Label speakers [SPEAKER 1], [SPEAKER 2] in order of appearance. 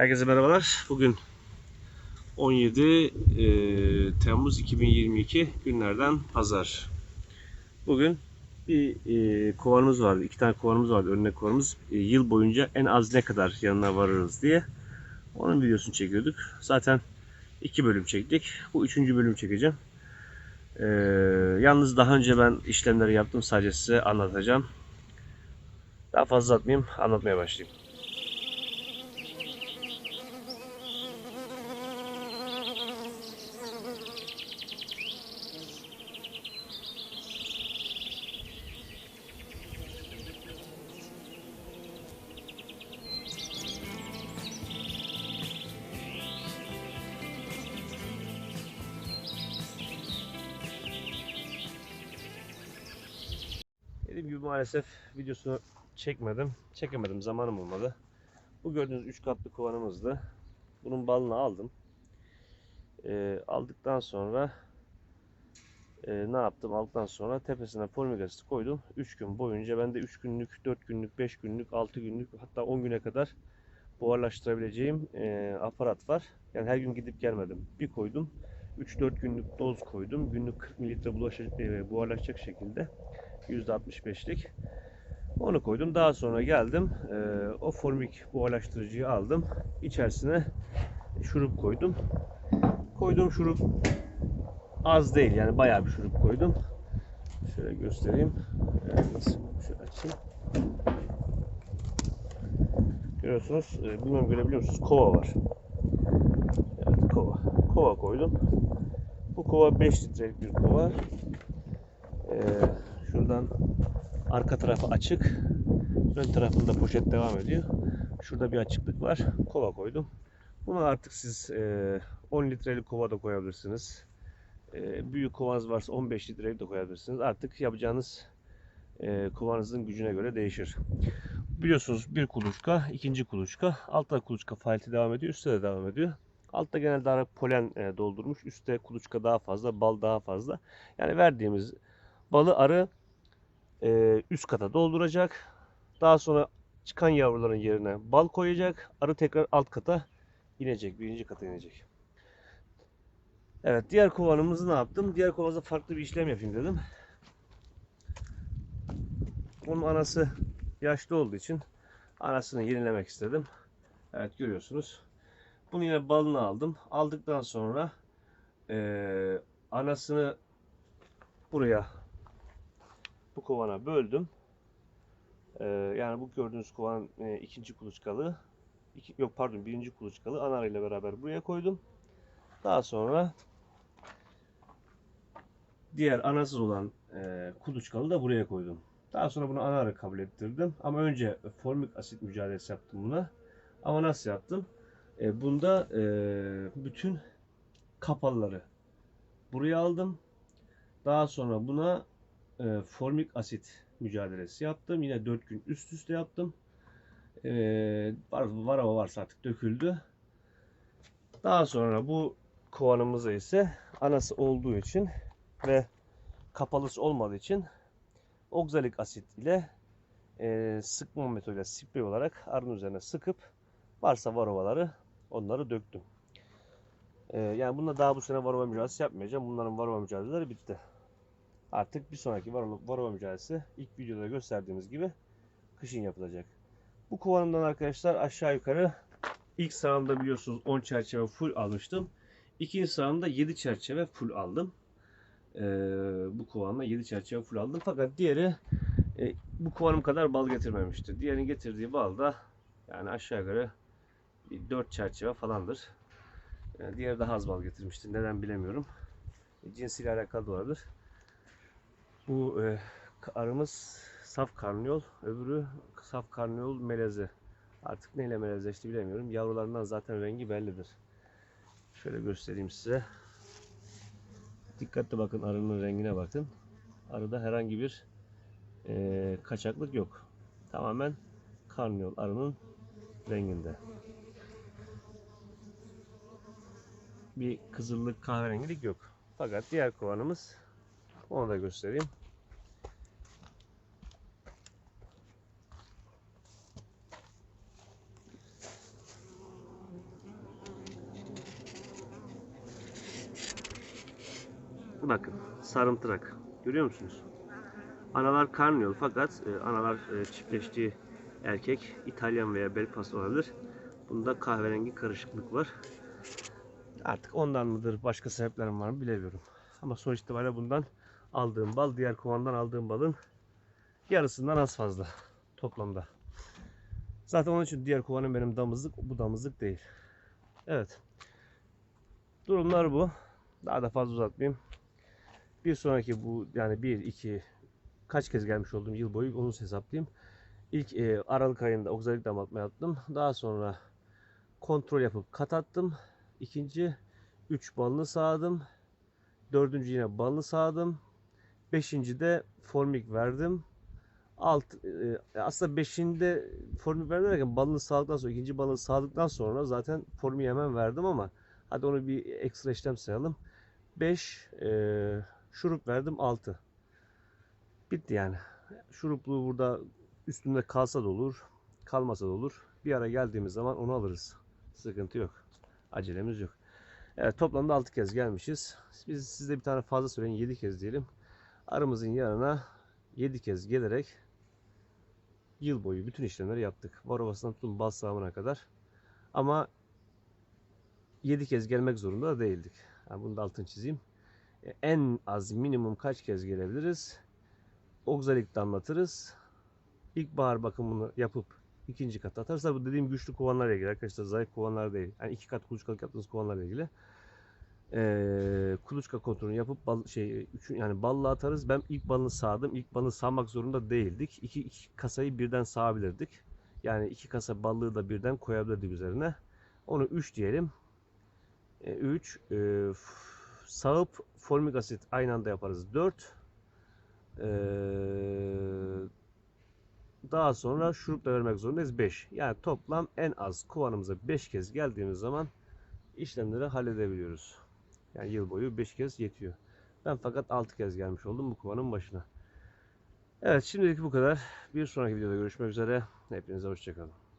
[SPEAKER 1] Herkese merhabalar. Bugün 17 e, Temmuz 2022 günlerden pazar. Bugün bir e, kovanımız vardı. iki tane kovanımız vardı. Önüne kovanımız. E, yıl boyunca en az ne kadar yanına varırız diye. Onun videosunu çekiyorduk. Zaten iki bölüm çektik. Bu üçüncü bölüm çekeceğim. E, yalnız daha önce ben işlemleri yaptım. Sadece size anlatacağım. Daha fazla atmayayım. Anlatmaya başlayayım. Maalesef videosunu çekmedim. Çekemedim. Zamanım olmadı. Bu gördüğünüz 3 katlı kovanımızdı. Bunun balını aldım. Ee, aldıktan sonra e, ne yaptım? Aldıktan sonra tepesine formik asit koydum. 3 gün boyunca bende 3 günlük, 4 günlük, 5 günlük, 6 günlük hatta 10 güne kadar buharlaştırabileceğim e, aparat var. Yani her gün gidip gelmedim. Bir koydum. 3-4 günlük doz koydum. Günlük 40 mililitre bulaşacak, e, buharlaşacak şekilde. %65'lik. Onu koydum. Daha sonra geldim. e, o formik buharlaştırıcıyı aldım. İçerisine şurup koydum. Koyduğum şurup az değil. Yani bayağı bir şurup koydum. Şöyle göstereyim. Nasıl? Şöyle açayım. Görüyorsunuz. E, bilmem görebiliyor musunuz? Kova var. Evet kova. Kova koydum. Bu kova 5 litrelik bir kova. Ee, şuradan arka tarafı açık. Ön tarafında poşet devam ediyor. Şurada bir açıklık var. Kova koydum. Bunu artık siz e, 10 litrelik kova da koyabilirsiniz. E, büyük kovanız varsa 15 litrelik de koyabilirsiniz. Artık yapacağınız e, kovanızın gücüne göre değişir. Biliyorsunuz bir kuluçka, ikinci kuluçka. Altta kuluçka faaliyeti devam ediyor, üstte de devam ediyor. Altta genelde daha polen e, doldurmuş. Üstte kuluçka daha fazla, bal daha fazla. Yani verdiğimiz balı arı e, üst kata dolduracak. Daha sonra çıkan yavruların yerine bal koyacak. Arı tekrar alt kata inecek. Birinci kata inecek. Evet diğer kovanımızı ne yaptım? Diğer kovanımızda farklı bir işlem yapayım dedim. Onun anası yaşlı olduğu için anasını yenilemek istedim. Evet görüyorsunuz. Bunu yine balını aldım. Aldıktan sonra eee, anasını buraya bu kovana böldüm. Eee, yani bu gördüğünüz kovan e, ikinci kuluçkalı. İki, yok pardon birinci kuluçkalı ana ile beraber buraya koydum. Daha sonra diğer anasız olan e, kuluçkalı da buraya koydum. Daha sonra bunu ana kabul ettirdim. Ama önce formik asit mücadelesi yaptım buna. Ama nasıl yaptım? E, bunda e, bütün kapalıları buraya aldım. Daha sonra buna e, formik asit mücadelesi yaptım. Yine 4 gün üst üste yaptım. E, var, var ama varsa artık döküldü. Daha sonra bu kovanımıza ise anası olduğu için ve kapalısı olmadığı için oksalik asit ile e, sıkma metoduyla sprey olarak arının üzerine sıkıp varsa varovaları onları döktüm. E, yani bununla daha bu sene varova mücadelesi yapmayacağım. Bunların varova mücadeleleri bitti. Artık bir sonraki varova mücadelesi ilk videoda gösterdiğimiz gibi kışın yapılacak. Bu kovanımdan arkadaşlar aşağı yukarı ilk sağımda biliyorsunuz 10 çerçeve full almıştım. İkinci sağımda 7 çerçeve full aldım. Ee, bu kovanla 7 çerçeve full aldım. Fakat diğeri e, bu kovanım kadar bal getirmemişti. Diğerinin getirdiği bal da yani aşağı yukarı bir 4 çerçeve falandır. Yani diğeri daha az bal getirmişti. Neden bilemiyorum. E, cinsiyle alakalı olabilir. Bu e, arımız saf karnıyol. Öbürü saf karnıyol melezi. Artık neyle melezleşti bilemiyorum. Yavrularından zaten rengi bellidir. Şöyle göstereyim size. Dikkatli bakın arının rengine bakın. Arıda herhangi bir e, kaçaklık yok. Tamamen karnıyol arının renginde. Bir kızıllık kahverengilik yok. Fakat diğer kovanımız onu da göstereyim. Bakın sarımtırak. Görüyor musunuz? Analar karnıyol fakat e, analar e, çiftleştiği erkek İtalyan veya Belfast olabilir. Bunda kahverengi karışıklık var. Artık ondan mıdır başka sebeplerim var mı bilemiyorum. Ama sonuç itibariyle bundan aldığım bal diğer kovandan aldığım balın yarısından az fazla toplamda. Zaten onun için diğer kovanın benim damızlık bu damızlık değil. Evet. Durumlar bu. Daha da fazla uzatmayayım. Bir sonraki bu yani 1 2 kaç kez gelmiş olduğum yıl boyu onu hesaplayayım. İlk e, Aralık ayında oksalik damlatma yaptım. Daha sonra kontrol yapıp kat attım. İkinci 3 balını sağdım. Dördüncü yine balını sağdım. Beşinci de formik verdim. Alt, e, aslında beşinde formik verdim derken balını sağdıktan sonra ikinci balını sağdıktan sonra zaten formi hemen verdim ama hadi onu bir ekstra işlem sayalım. 5 e, şurup verdim 6. Bitti yani. Şuruplu burada üstünde kalsa da olur, kalmasa da olur. Bir ara geldiğimiz zaman onu alırız. Sıkıntı yok. Acelemiz yok. Evet toplamda 6 kez gelmişiz. Biz size bir tane fazla söyleyin 7 kez diyelim. Arımızın yanına 7 kez gelerek yıl boyu bütün işlemleri yaptık. Varovasından tutun bal sağımına kadar. Ama 7 kez gelmek zorunda da değildik. Yani bunu da altını çizeyim. E, En az minimum kaç kez gelebiliriz? Oxalik damlatırız. İlkbahar bakımını yapıp ikinci kat atarsa bu dediğim güçlü kovanlarla ilgili arkadaşlar zayıf kovanlar değil. Yani iki kat kuluçkalık yaptığınız kovanlarla ilgili. Ee, kuluçka kontrolünü yapıp bal, şey üçün, yani balla atarız. Ben ilk balını sağdım. İlk balını sağmak zorunda değildik. İki, iki kasayı birden sağabilirdik. Yani iki kasa ballığı da birden koyabilirdik üzerine. Onu 3 diyelim. 3 e, f- sağıp formik asit aynı anda yaparız. 4 daha sonra şurup da vermek zorundayız. 5 yani toplam en az kovanımıza 5 kez geldiğimiz zaman işlemleri halledebiliyoruz. Yani yıl boyu 5 kez yetiyor. Ben fakat 6 kez gelmiş oldum bu kovanın başına. Evet şimdilik bu kadar. Bir sonraki videoda görüşmek üzere. Hepinize hoşçakalın